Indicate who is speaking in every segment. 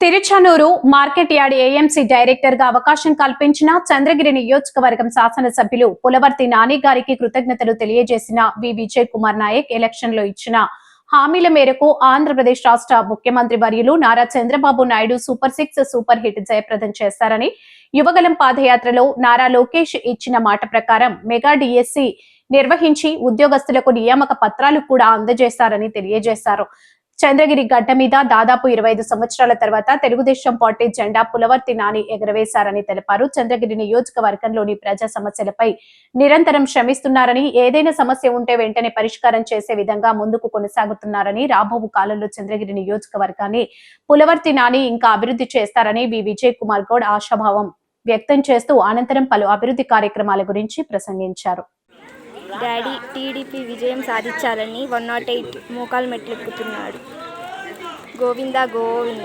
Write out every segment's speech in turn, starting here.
Speaker 1: Tiruchanur market yard AMC డైరెక్టర్గా అవకాశం కల్పించిన చంద్రగిరి నియోజకవర్గం శాసనసభ్యులు పులవర్తి నాని గారికి కృతజ్ఞతలు తెలియజేసిన వి. విజయ్ కుమార్ నాయక్ ఎలక్షన్లో ఇచ్చిన హామీల మేరకు ఆంధ్రప్రదేశ్ రాష్ట్ర ముఖ్యమంత్రి వర్యులు Nara Chandrababu Naidu super six super hit జయప్రదం చేస్తారని యువగలం పాదయాత్రలో నారా లోకేష్ ఇచ్చిన మాట ప్రకారం మెగా డిఎస్సి నిర్వహించి ఉద్యోగస్తులకు నియామక పత్రాలు కూడా అందజేస్తారని తెలియజేశారు. చంద్రగిరి గడ్డ మీద దాదాపు ఇరవై ఐదు సంవత్సరాల తర్వాత తెలుగుదేశం పార్టీ జెండా పులవర్తి నాని ఎగరవేశారని తెలిపారు. చంద్రగిరి నియోజకవర్గంలోని ప్రజా సమస్యలపై నిరంతరం శ్రమిస్తున్నారని ఏదైనా సమస్య ఉంటే వెంటనే పరిష్కారం చేసే విధంగా ముందుకు కొనసాగుతున్నారని రాబోవు కాలంలో చంద్రగిరి నియోజకవర్గాన్ని పులవర్తి నాని ఇంకా అభివృద్ధి చేస్తారని వి. విజయ్ కుమార్ గౌడ్ ఆశాభావం వ్యక్తం చేస్తూ అనంతరం పలు అభివృద్ధి కార్యక్రమాల గురించి ప్రసంగించారు.
Speaker 2: డాడీ టీడీపీ విజయం సాధించాలని వన్ నాట్ ఎయిట్ మోకాలు మెట్లు ఎక్కుతున్నాడు గోవింద.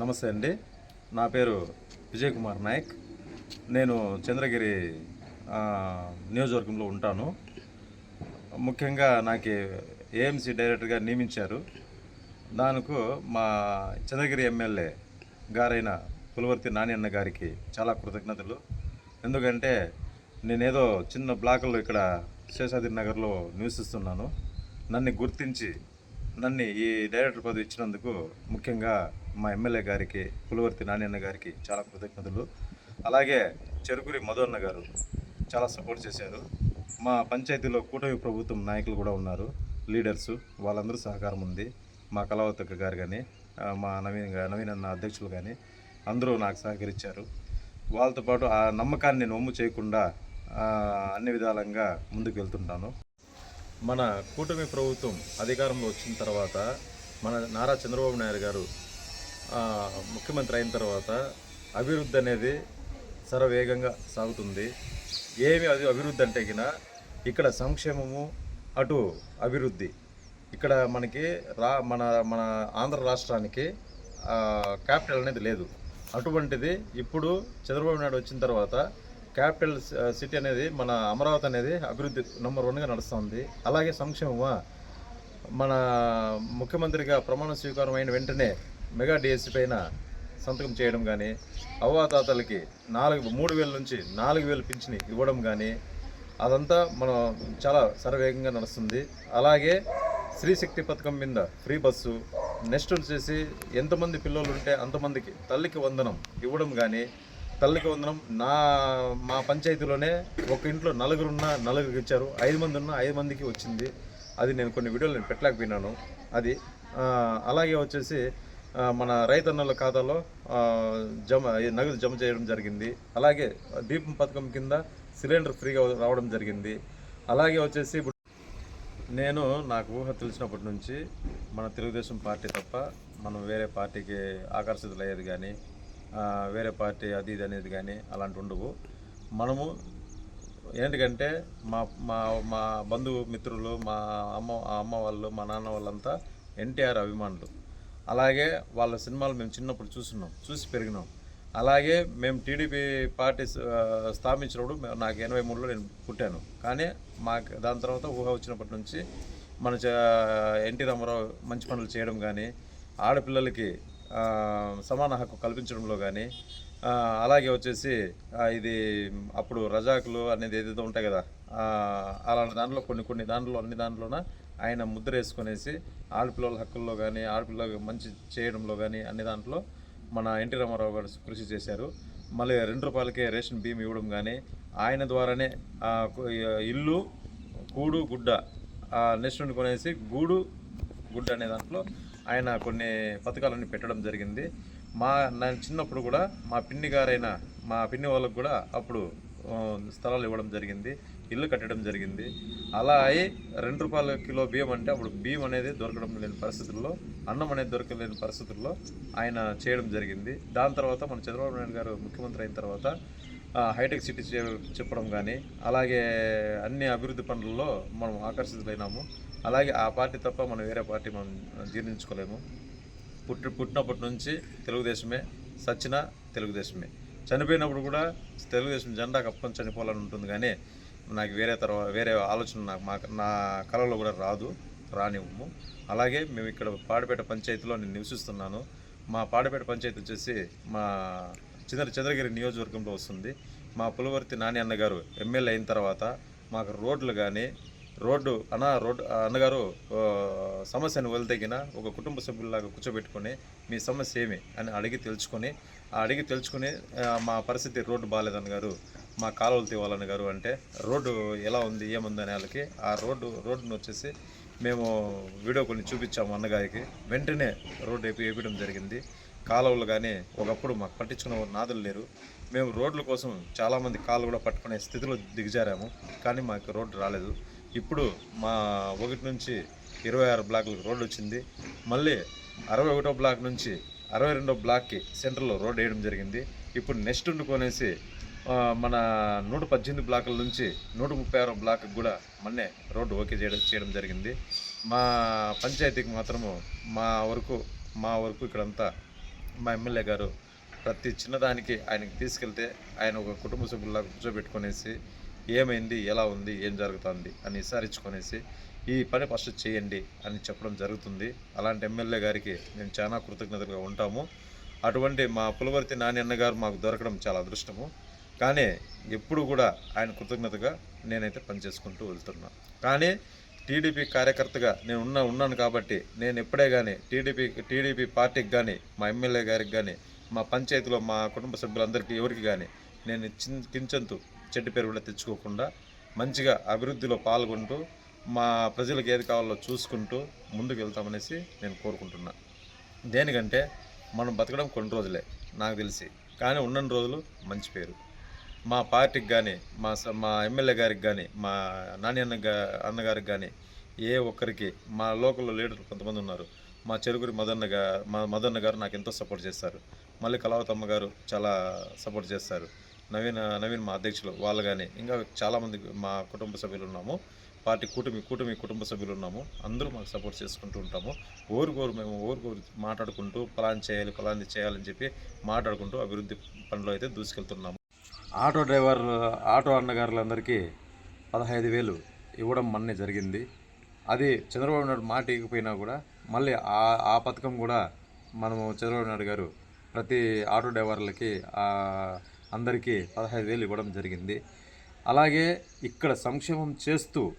Speaker 3: నమస్తే అండి. నా పేరు విజయ్ కుమార్ నాయక్. నేను చంద్రగిరి నియోజకవర్గంలో ఉంటాను. ముఖ్యంగా నాకు ఏఎంసీ డైరెక్టర్గా నియమించారు. దానికి మా చంద్రగిరి ఎమ్మెల్యే గారైన పులవర్తి నాని గారికి చాలా కృతజ్ఞతలు. ఎందుకంటే నేనేదో చిన్న బ్లాకుల్లో ఇక్కడ శేషాద్రి నగర్లో నివసిస్తున్నాను. నన్ను గుర్తించి నన్ను ఈ డైరెక్టర్ పదవి ఇచ్చినందుకు ముఖ్యంగా మా ఎమ్మెల్యే గారికి పులవర్తి నాణ్యన్న గారికి చాలా కృతజ్ఞతలు. అలాగే చెరుకురి మధున్న గారు చాలా సపోర్ట్ చేశారు. మా పంచాయతీలో కూటమి ప్రభుత్వం నాయకులు కూడా ఉన్నారు లీడర్స్ వాళ్ళందరూ సహకారం ఉంది. మా కళావతక్క గారు కానీ మా నవీన్ గా- నవీన్ అన్న అధ్యక్షులు కానీ అందరూ నాకు సహకరించారు. వాళ్ళతో పాటు ఆ నమ్మకాన్ని నేను ఒమ్ము చేయకుండా అన్ని విధాలంగా ముందుకు వెళ్తుంటాను. మన కూటమి ప్రభుత్వం అధికారంలో వచ్చిన తర్వాత మన నారా చంద్రబాబు నాయుడు గారు ముఖ్యమంత్రి అయిన తర్వాత అభివృద్ధి అనేది సరవేగంగా సాగుతుంది. ఏమి అది అభివృద్ధి అంటే ఇక్కడ సంక్షేమము అటు అభివృద్ధి. ఇక్కడ మనకి రా మన మన ఆంధ్ర రాష్ట్రానికి క్యాపిటల్ అనేది లేదు. అటువంటిది ఇప్పుడు చంద్రబాబు నాయుడు వచ్చిన తర్వాత క్యాపిటల్ సిటీ అనేది మన అమరావతి అనేది అభివృద్ధి నెంబర్ వన్గా నడుస్తుంది. అలాగే సంక్షేమమా? మన ముఖ్యమంత్రిగా ప్రమాణ స్వీకారం అయిన వెంటనే మెగా డిఎస్సి పైన సంతకం చేయడం కానీ అవ్వాతాతలకి నాలుగు మూడు వేల నుంచి నాలుగు వేలు పింఛని ఇవ్వడం కానీ అదంతా మనం చాలా శరవేగంగా నడుస్తుంది. అలాగే స్త్రీశక్తి పథకం మీద ఫ్రీ బస్సు నెక్స్ట్ వచ్చేసి ఎంతమంది పిల్లలు ఉంటే అంతమందికి తల్లికి వందనం ఇవ్వడం కానీ తల్లికి వందనం. నా మా పంచాయతీలోనే ఒక ఇంట్లో నలుగురున్న నలుగురికి ఇచ్చారు. ఐదు మంది ఉన్న ఐదు మందికి వచ్చింది. అది నేను కొన్ని వీడియోలు నేను పెట్టలేకపోయినాను. అది అలాగే వచ్చేసి మన రైతన్నల ఖాతాలో జమ నగదు జమ చేయడం జరిగింది. అలాగే దీపం పథకం కింద సిలిండర్ ఫ్రీగా రావడం జరిగింది. అలాగే వచ్చేసి ఇప్పుడు నేను నాకు ఊహ తెలిసినప్పటి నుంచి మన తెలుగుదేశం పార్టీ తప్ప మనం వేరే పార్టీకి ఆకర్షితులయ్యేది కానీ వేరే పార్టీ అది ఇది అనేది కానీ అలాంటి ఉండవు. మనము ఏంటికంటే మా మా మా బంధువు మిత్రులు మా అమ్మ అమ్మ వాళ్ళు మా నాన్న వాళ్ళంతా ఎన్టీఆర్ అభిమానులు. అలాగే వాళ్ళ సినిమాలు మేము చిన్నప్పుడు చూస్తున్నాం చూసి పెరిగినాం. అలాగే మేము టీడీపీ పార్టీ స్థాపించినప్పుడు నాకు ఎనభై మూడులో నేను పుట్టాను. కానీ మాకు దాని తర్వాత ఊహ వచ్చినప్పటి నుంచి మన చ- ఎన్టీ రామారావు మంచి పనులు చేయడం కానీ ఆడపిల్లలకి సమాన హక్కు కల్పించడంలో కానీ అలాగే వచ్చేసి ఇది అప్పుడు రజాకులు అనేది ఏదేదో ఉంటాయి కదా అలాంటి దాంట్లో కొన్ని కొన్ని దాంట్లో అన్ని దాంట్లోన ఆయన ముద్ర వేసుకునేసి ఆడపిల్లల హక్కుల్లో కానీ ఆడపిల్ల మంచి చేయడంలో కానీ అన్ని దాంట్లో మన ఎన్టీ రామారావు గారు కృషి చేశారు. మళ్ళీ రెండు రూపాయలకే రేషన్ బియ్యం ఇవ్వడం కానీ ఆయన ద్వారానే ఇల్లు కూడు గుడ్డ నెక్స్ట్ కొనేసి గూడు గుడ్డ అనే దాంట్లో ఆయన కొన్ని పథకాలన్నీ పెట్టడం జరిగింది. మా నేను చిన్నప్పుడు కూడా మా పిన్ని గారైన మా పిన్ని వాళ్ళకు కూడా అప్పుడు స్థలాలు ఇవ్వడం జరిగింది. ఇల్లు కట్టడం జరిగింది. అలా అయి రెండు రూపాయల కిలో బియ్యం అంటే అప్పుడు బియ్యం అనేది దొరకడం లేని పరిస్థితుల్లో అన్నం అనేది దొరకలేని పరిస్థితుల్లో ఆయన చేయడం జరిగింది. దాని తర్వాత మన చంద్రబాబు నాయుడు గారు ముఖ్యమంత్రి అయిన తర్వాత హైటెక్ సిటీ చెప్పడం కానీ అలాగే అన్ని అభివృద్ధి పనులలో మనం ఆకర్షితులైనాము. అలాగే ఆ పార్టీ తప్ప మనం వేరే పార్టీ మనం జీర్ణించుకోలేము. పుట్టి పుట్టినప్పటి నుంచి తెలుగుదేశమే సచ్చిన తెలుగుదేశమే. చనిపోయినప్పుడు కూడా తెలుగుదేశం జెండా కప్పుకొని చనిపోవాలని ఉంటుంది కానీ నాకు వేరే తర్వాత వేరే ఆలోచన నాకు మా నా కళలో కూడా రాదు రానివ్వము. అలాగే మేము ఇక్కడ పాడిపేట పంచాయతీలో నేను నివసిస్తున్నాను. మా పాడిపేట పంచాయతీ వచ్చేసి మా చంద్ర చంద్రగిరి నియోజకవర్గంలో వస్తుంది. మా పులవర్తి నాని అన్నగారు ఎమ్మెల్యే అయిన తర్వాత మాకు రోడ్లు కానీ రోడ్డు అన్న రోడ్డు అన్నగారు సమస్యను వదిలితగిన ఒక కుటుంబ సభ్యుల్లాగా కూర్చోబెట్టుకొని మీ సమస్య ఏమి? అని అడిగి తెలుసుకొని ఆ అడిగి తెలుసుకుని మా పరిస్థితి రోడ్డు బాగాలేదన్నగారు మా కాలువలు తీవాలని గారు అంటే రోడ్డు ఎలా ఉంది ఏముంది? అనే వాళ్ళకి ఆ రోడ్డు రోడ్డును వచ్చేసి మేము వీడియో కొన్ని చూపించాము అన్నగారికి. వెంటనే రోడ్డు వేపి వేయడం జరిగింది. కాలువలు కానీ ఒకప్పుడు మాకు పట్టించుకున్న నాదులు లేరు. మేము రోడ్ల కోసం చాలామంది కాలు కూడా పట్టుకునే స్థితిలో దిగజారాము. కానీ మాకు రోడ్డు రాలేదు. ఇప్పుడు మా ఒకటి నుంచి ఇరవై ఆరు బ్లాక్లకు రోడ్డు వచ్చింది. మళ్ళీ అరవై ఒకటో బ్లాక్ నుంచి అరవై రెండో బ్లాక్కి సెంటర్లో రోడ్ వేయడం జరిగింది. ఇప్పుడు నెక్స్ట్ ఉండుకొనేసి మన నూట పద్దెనిమిది బ్లాకుల నుంచి నూట ముప్పై ఆరో బ్లాక్ కూడా మొన్నే రోడ్డు ఓకే చేయడం చేయడం జరిగింది. మా పంచాయతీకి మాత్రము మా వరకు మా వరకు ఇక్కడంతా మా ఎమ్మెల్యే గారు ప్రతి చిన్నదానికి ఆయనకి తీసుకెళ్తే ఆయన ఒక కుటుంబ సభ్యుల్లాగా కూర్చోబెట్టుకునేసి ఏమైంది ఎలా ఉంది ఏం జరుగుతుంది అని విచారించుకొనేసి ఈ పని ఫస్ట్ చేయండి అని చెప్పడం జరుగుతుంది. అలాంటి ఎమ్మెల్యే గారికి మేము చాలా కృతజ్ఞతలుగా ఉంటాము. అటువంటి మా పులవర్తి నాని అన్న గారు మాకు దొరకడం చాలా అదృష్టము. కానీ ఎప్పుడు కూడా ఆయన కృతజ్ఞతగా నేనైతే పనిచేసుకుంటూ వెళ్తున్నా. కానీ టీడీపీ కార్యకర్తగా నేను ఉన్నా ఉన్నాను కాబట్టి నేను ఎప్పుడే కానీ టీడీపీ టీడీపీ పార్టీకి కానీ మా ఎమ్మెల్యే గారికి కానీ మా పంచాయతీలో మా కుటుంబ సభ్యులందరికీ ఎవరికి కానీ నేను కించంతు చెడ్డ పేరు కూడా తెచ్చుకోకుండా మంచిగా అభివృద్ధిలో పాల్గొంటూ మా ప్రజలకు ఏది కావాలో చూసుకుంటూ ముందుకు వెళ్తామనేసి నేను కోరుకుంటున్నా. దేనికంటే మనం బతకడం కొన్ని రోజులే నాకు తెలిసి. కానీ ఉన్నన్ని రోజులు మంచి పేరు. మా పార్టీకి కానీ మా స- మా ఎమ్మెల్యే గారికి కానీ మా నాని అన్న అన్నగారికి కానీ ఏ ఒక్కరికి మా లోకల్లో లీడర్లు కొంతమంది ఉన్నారు. మా చెరుగురి మదన్న గారు మా మదన్న గారు నాకు ఎంతో సపోర్ట్ చేస్తారు. మళ్ళీ కళావతమ్మ గారు చాలా సపోర్ట్ చేస్తారు. నవీన్ నవీన్ మా అధ్యక్షులు వాళ్ళు కానీ ఇంకా చాలామంది మా కుటుంబ సభ్యులు ఉన్నాము. పార్టీ కూటమి కూటమి కుటుంబ సభ్యులు ఉన్నాము. అందరూ మాకు సపోర్ట్ చేసుకుంటూ ఉంటాము. ఓరుకోరు మేము ఓరుకోరు మాట్లాడుకుంటూ ప్లాన్ చేయాలి ప్లాన్ చేయాలని చెప్పి మాట్లాడుకుంటూ అభివృద్ధి పనిలో అయితే దూసుకెళ్తున్నాము. ఆటో డ్రైవర్ ఆటో అన్నగారులందరికీ పదహైదు వేలు ఇవ్వడం మొన్నే జరిగింది. అది చంద్రబాబు నాయుడు మాట ఇకపోయినా కూడా మళ్ళీ ఆ ఆ పథకం కూడా మనము చంద్రబాబు నాయుడు గారు ప్రతి ఆటో డ్రైవర్లకి అందరికీ పదహైదు వేలు ఇవ్వడం జరిగింది. అలాగే ఇక్కడ సంక్షేమం చేస్తూ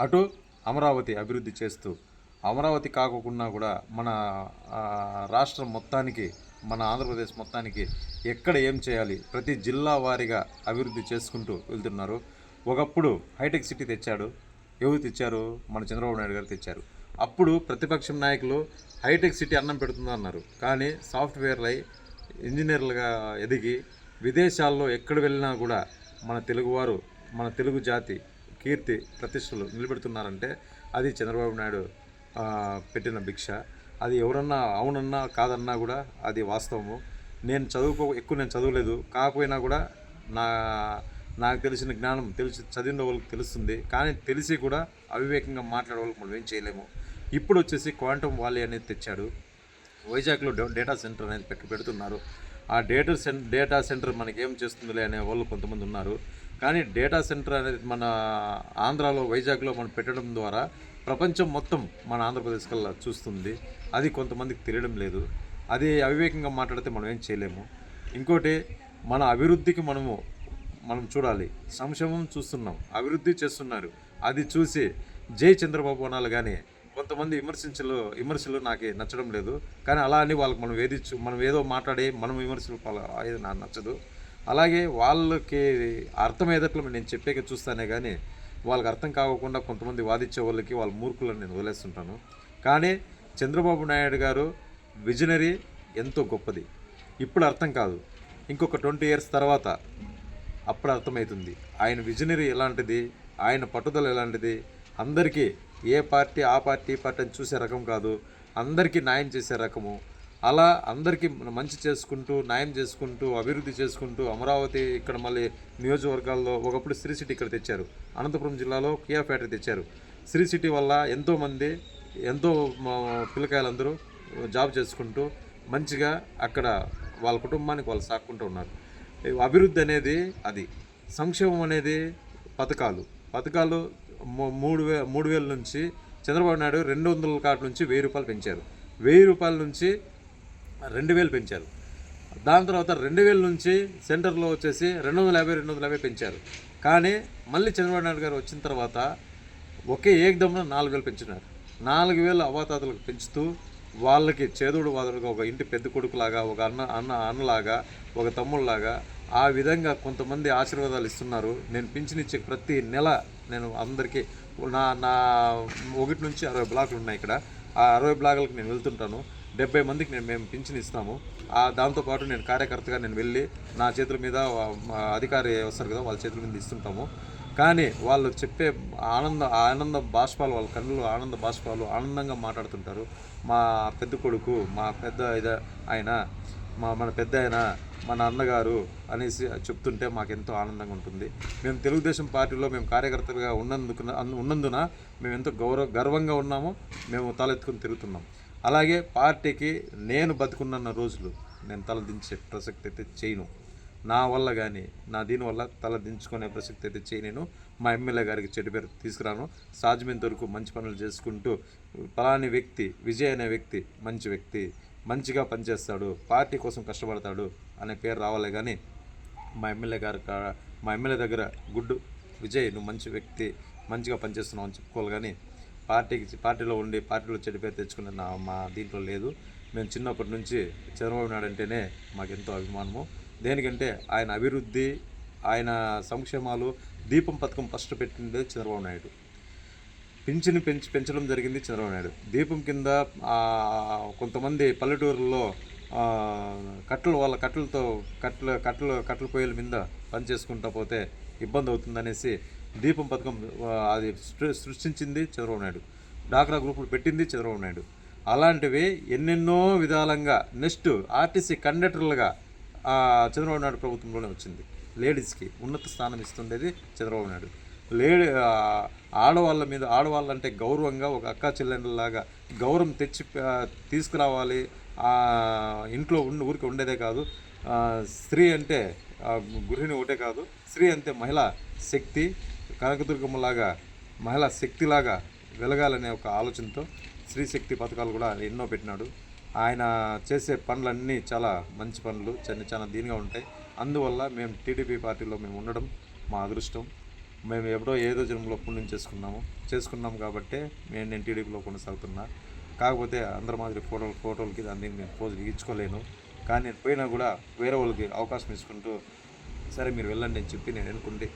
Speaker 3: అటు అమరావతి అభివృద్ధి చేస్తూ అమరావతి కాకుండా కూడా మన రాష్ట్రం మొత్తానికి మన ఆంధ్రప్రదేశ్ మొత్తానికి ఎక్కడ ఏం చేయాలి ప్రతి జిల్లా వారీగా అభివృద్ధి చేసుకుంటూ వెళ్తున్నారు. ఒకప్పుడు హైటెక్ సిటీ తెచ్చాడు. ఎవరు తెచ్చారు? మన చంద్రబాబు నాయుడు గారు తెచ్చారు. అప్పుడు ప్రతిపక్షం నాయకులు హైటెక్ సిటీ అన్నం పెడుతుందన్నారు. కానీ సాఫ్ట్వేర్లై ఇంజనీర్లుగా ఎదిగి విదేశాల్లో ఎక్కడ వెళ్ళినా కూడా మన తెలుగువారు మన తెలుగు జాతి కీర్తి ప్రతిష్టలు నిలబెడుతున్నారంటే అది చంద్రబాబు నాయుడు పెట్టిన భిక్ష. అది ఎవరన్నా అవునన్నా కాదన్నా కూడా అది వాస్తవము. నేను చదువుకో ఎక్కువ నేను చదవలేదు. కాకపోయినా కూడా నా నాకు తెలిసిన జ్ఞానం తెలిసి చదివిన వాళ్ళకి తెలుస్తుంది. కానీ తెలిసి కూడా అవివేకంగా మాట్లాడే వాళ్ళకి మనం ఏం చేయలేము. ఇప్పుడు వచ్చేసి క్వాంటమ్ వాలీ అనేది తెచ్చాడు. వైజాగ్లో డే- డేటా సెంటర్ అనేది పెట్టి పెడుతున్నారు. ఆ డేటా సెంటర్ డేటా సెంటర్ మనకి ఏం చేస్తుందిలే అనే వాళ్ళు కొంతమంది ఉన్నారు. కానీ డేటా సెంటర్ అనేది మన ఆంధ్రాలో వైజాగ్లో మనం పెట్టడం ద్వారా ప్రపంచం మొత్తం మన ఆంధ్రప్రదేశ్ కల్లా చూస్తుంది. అది కొంతమందికి తెలియడం లేదు. అది అవివేకంగా మాట్లాడితే మనం ఏం చేయలేము. ఇంకోటి మన అభివృద్ధికి మనము మనం చూడాలి. సంక్షేమం చూస్తున్నాం. అభివృద్ధి చేస్తున్నారు. అది చూసి జై చంద్రబాబు అనాలి కానీ కొంతమంది విమర్శించలు విమర్శలు నాకు నచ్చడం లేదు. కానీ అలా అని వాళ్ళకి మనం వేధించు మనం ఏదో మాట్లాడి మనం విమర్శలు అనేది అది నాకు నచ్చదు. అలాగే వాళ్ళకి అర్థమయ్యేటట్లు నేను చెప్పాక చూస్తానే కానీ వాళ్ళకి అర్థం కాకుండా కొంతమంది వాదించే వాళ్ళకి వాళ్ళ మూర్ఖులను నేను వదిలేస్తుంటాను. కానీ చంద్రబాబు నాయుడు గారు విజనరీ ఎంతో గొప్పది. ఇప్పుడు అర్థం కాదు. ఇంకొక ట్వంటీ ఇయర్స్ తర్వాత అప్పుడు అర్థమవుతుంది. ఆయన విజనరీ ఎలాంటిది? ఆయన పట్టుదల ఎలాంటిది? అందరికీ ఏ పార్టీ ఆ పార్టీ ఈ పార్టీ అని చూసే రకం కాదు. అందరికీ న్యాయం చేసే రకము. అలా అందరికీ మంచి చేసుకుంటూ న్యాయం చేసుకుంటూ అభివృద్ధి చేసుకుంటూ అమరావతి ఇక్కడ మళ్ళీ నియోజకవర్గాల్లో ఒకప్పుడు శ్రీ సిటీ ఇక్కడ తెచ్చారు. అనంతపురం జిల్లాలో కియా ఫ్యాక్టరీ తెచ్చారు. శ్రీ సిటీ వల్ల ఎంతోమంది ఎంతో మా పిల్లకాయలందరూ జాబ్ చేసుకుంటూ మంచిగా అక్కడ వాళ్ళ కుటుంబానికి వాళ్ళు సాక్కుంటూ ఉన్నారు. అభివృద్ధి అనేది అది. సంక్షేమం అనేది పథకాలు. పథకాలు మూడు వే మూడు వేల నుంచి చంద్రబాబు నాయుడు రెండు వందల కాటి నుంచి వెయ్యి రూపాయలు పెంచారు. వెయ్యి రూపాయల నుంచి రెండు వేలు పెంచారు. దాని తర్వాత రెండు వేల నుంచి సెంటర్లో వచ్చేసి రెండు వందల యాభై రెండు వందల యాభై పెంచారు. కానీ మళ్ళీ చంద్రబాబు నాయుడు గారు వచ్చిన తర్వాత ఒకే ఏకదమ్మున నాలుగు వేలు పెంచినారు నాలుగు వేలు అవాతాతలకు పెంచుతూ వాళ్ళకి చేదుడు వాదుడుగా ఒక ఇంటి పెద్ద కొడుకులాగా ఒక అన్న అన్న అన్నలాగా ఒక తమ్ముళ్ళలాగా ఆ విధంగా కొంతమంది ఆశీర్వాదాలు ఇస్తున్నారు. నేను పింఛన్ ఇచ్చే ప్రతి నెల నేను అందరికీ నా నా ఒకటి నుంచి అరవై బ్లాకులు ఉన్నాయి ఇక్కడ. ఆ అరవై బ్లాకులకు నేను వెళ్తుంటాను. డెబ్బై మందికి నేను మేము పింఛన్ ఇస్తాము. ఆ దాంతోపాటు నేను కార్యకర్తగా నేను వెళ్ళి నా చేతుల మీద మా అధికారి వస్తారు కదా వాళ్ళ చేతుల మీద ఇస్తుంటాము. కానీ వాళ్ళు చెప్పే ఆనంద ఆనంద బాష్పాలు వాళ్ళ కళ్ళు ఆనంద బాష్పాలు ఆనందంగా మాట్లాడుతుంటారు. మా పెద్ద కొడుకు మా పెద్ద ఇద ఆయన మా మన పెద్ద ఆయన మా అన్నగారు అనేసి చెప్తుంటే మాకు ఎంతో ఆనందంగా ఉంటుంది. మేము తెలుగుదేశం పార్టీలో మేము కార్యకర్తలుగా ఉన్నందుకు ఉన్నందున మేము ఎంతో గౌరవ గర్వంగా ఉన్నాము. మేము తలెత్తుకుని తిరుగుతున్నాం. అలాగే పార్టీకి నేను బతుకున్న రోజులు నేను తలదించే ప్రసక్తి అయితే చేయను. నా వల్ల కానీ నా దీని వల్ల ప్రసక్తి అయితే చేయలేను మా ఎమ్మెల్యే గారికి చెడు పేరు తీసుకురాను. సాధ్యమైనంత వరకు మంచి పనులు చేసుకుంటూ పలాని వ్యక్తి విజయ్ అనే వ్యక్తి మంచి వ్యక్తి మంచిగా పనిచేస్తాడు. పార్టీ కోసం కష్టపడతాడు. అనే పేరు రావాలి కానీ మా ఎమ్మెల్యే గారు కా- మా ఎమ్మెల్యే దగ్గర గుడ్డు విజయ్ నువ్వు మంచి వ్యక్తి మంచిగా పనిచేస్తున్నావు అని చెప్పుకోవాలి కానీ పార్టీకి పార్టీలో ఉండి పార్టీలో చెడు పేరు తెచ్చుకునే నా మా దీంట్లో లేదు. మేము చిన్నప్పటి నుంచి చంద్రబాబు నాయుడు అంటేనే మాకు ఎంతో అభిమానము. దేనికంటే ఆయన అభివృద్ధి ఆయన సంక్షేమాలు దీపం పథకం ఫస్ట్ పెట్టిందే చంద్రబాబు నాయుడు. పింఛను పెంచి పెంచడం జరిగింది చంద్రబాబు నాయుడు. దీపం కింద కొంతమంది పల్లెటూరులో కట్టలు వాళ్ళ కట్టలతో కట్టెలు కట్టలు కట్టెల పొయ్యిల మీద పనిచేసుకుంటా పోతే ఇబ్బంది అవుతుందనేసి దీపం పథకం అది సృష్టించింది చంద్రబాబు నాయుడు. డాక్రా గ్రూపులు పెట్టింది చంద్రబాబు నాయుడు. అలాంటివి ఎన్నెన్నో విధాలంగా నెక్స్ట్ ఆర్టీసీ కండక్టర్లుగా చంద్రబాబు నాయుడు ప్రభుత్వంలోనే వచ్చింది. లేడీస్కి ఉన్నత స్థానం ఇస్తుండేది చంద్రబాబు నాయుడు. లేడీ ఆడవాళ్ళ మీద ఆడవాళ్ళంటే గౌరవంగా ఒక అక్క చెల్లెండ్రలాగా గౌరవం తెచ్చి తీసుకురావాలి ఇంట్లో ఉండి ఊరికి ఉండేదే కాదు. స్త్రీ అంటే గృహిణి ఒకటే కాదు. స్త్రీ అంటే మహిళా శక్తి కనకదుర్గమ్మలాగా మహిళా శక్తిలాగా వెలగాలనే ఒక ఆలోచనతో స్త్రీ శక్తి పథకాలు కూడా ఎన్నో పెట్టినాడు. ఆయన చేసే పనులన్నీ చాలా మంచి పనులు చిన్న చాలా దీనిగా ఉంటాయి. అందువల్ల మేము టీడీపీ పార్టీలో మేము ఉండడం మా అదృష్టం. మేము ఎప్పుడో ఏదో జన్మలో పుణ్యం చేసుకున్నాము. చేసుకున్నాం కాబట్టే నేను నేను టీడీపీలో కొనసాగుతున్నా. కాకపోతే అందరి మాదిరి ఫోటోలు ఫోటోలకి దాన్ని నేను పోజులు ఇచ్చుకోలేను కానీ నేను పోయినా కూడా వేరే వాళ్ళకి అవకాశం ఇచ్చుకుంటూ సరే మీరు వెళ్ళండి అని చెప్పి నేను అనుకుంటే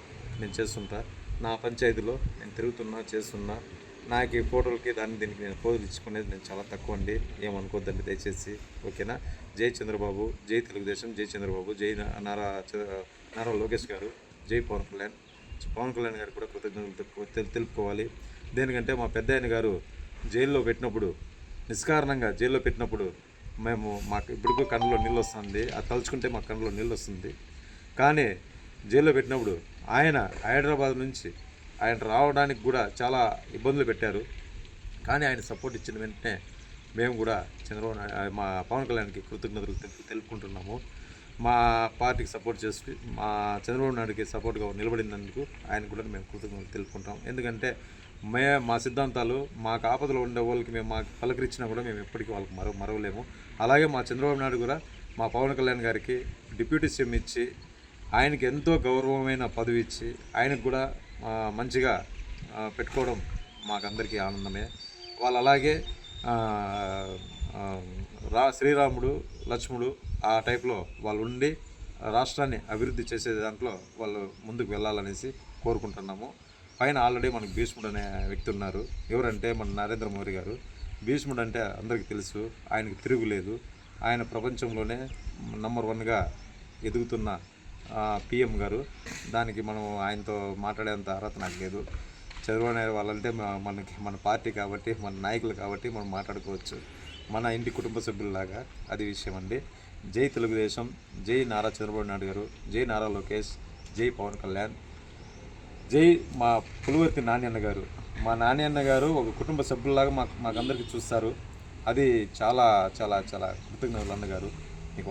Speaker 3: నేను చేస్తుంటా. నా పంచాయతీలో నేను తిరుగుతున్నా చేస్తున్నా. నాకు ఈ ఫోటోలకి దాన్ని దీనికి నేను పోజులు ఇచ్చుకునేది నేను చాలా తక్కువ అండి. ఏమనుకోద్దండి దయచేసి. ఓకేనా? జై చంద్రబాబు జై తెలుగుదేశం జై చంద్రబాబు జై నారా నారా లోకేష్ గారు జై పవన్ కళ్యాణ్. పవన్ కళ్యాణ్ గారు కూడా కృతజ్ఞతలు తెలుపుకోవాలి. దేనికంటే మా పెద్ద ఆయన గారు జైల్లో పెట్టినప్పుడు నిష్కారణంగా జైల్లో పెట్టినప్పుడు మేము మాకు ఇప్పుడు కళ్ళలో నీళ్ళు వస్తుంది. అది తలుచుకుంటే మా కళ్ళలో నీళ్ళు వస్తుంది. కానీ జైల్లో పెట్టినప్పుడు ఆయన హైదరాబాద్ నుంచి ఆయన రావడానికి కూడా చాలా ఇబ్బందులు పెట్టారు. కానీ ఆయన సపోర్ట్ ఇచ్చిన వెంటనే మేము కూడా చంద్రబాబు నాయుడు మా పవన్ కళ్యాణ్కి కృతజ్ఞతలు తెలుపు తెలుపుకుంటున్నాము. మా పార్టీకి సపోర్ట్ చేసి మా చంద్రబాబు నాయుడుకి సపోర్ట్గా నిలబడినందుకు ఆయన కూడా మేము కృతజ్ఞతలు తెలుపుకుంటాం. ఎందుకంటే మే మా సిద్ధాంతాలు మాకు ఆపదలో ఉండే వాళ్ళకి మేము మాకు పలకరించినా కూడా మేము ఎప్పటికీ వాళ్ళకి మరవ మరవలేము. అలాగే మా చంద్రబాబు నాయుడు కూడా మా పవన్ కళ్యాణ్ గారికి డిప్యూటీ సీఎం ఇచ్చి ఆయనకి ఎంతో గౌరవమైన పదవి ఇచ్చి ఆయనకు కూడా మంచిగా పెట్టుకోవడం మాకందరికీ ఆనందమే. వాళ్ళు అలాగే రా శ్రీరాముడు లక్ష్ముడు ఆ టైప్లో వాళ్ళు ఉండి రాష్ట్రాన్ని అభివృద్ధి చేసే దాంట్లో వాళ్ళు ముందుకు వెళ్ళాలనేసి కోరుకుంటున్నాము. పైన ఆల్రెడీ మనకు భీష్ముడు అనే వ్యక్తి ఉన్నారు. ఎవరంటే మన నరేంద్ర మోడీ గారు. భీష్ముడు అంటే అందరికీ తెలుసు ఆయనకు తిరుగులేదు ఆయన ప్రపంచంలోనే నంబర్ వన్గా ఎదుగుతున్న పిఎం గారు. దానికి మనం ఆయనతో మాట్లాడేంత అర్హత నాకు లేదు. చదువునే వాళ్ళంటే మనకి మన పార్టీ కాబట్టి మన నాయకులు కాబట్టి మనం మాట్లాడుకోవచ్చు. మన ఇంటి కుటుంబ సభ్యుల్లాగా అది విషయం అండి. జై తెలుగుదేశం జై నారా చంద్రబాబు నాయుడు గారు జై నారా లోకేష్ జై పవన్ కళ్యాణ్. జై మా పులివర్తి నాణ్యన్న గారు. మా నాణ్యన్న గారు ఒక కుటుంబ సభ్యుల్లాగా మాకు మాకందరికీ చూస్తారు. అది చాలా చాలా చాలా కృతజ్ఞతలు అన్నగారు. మీకు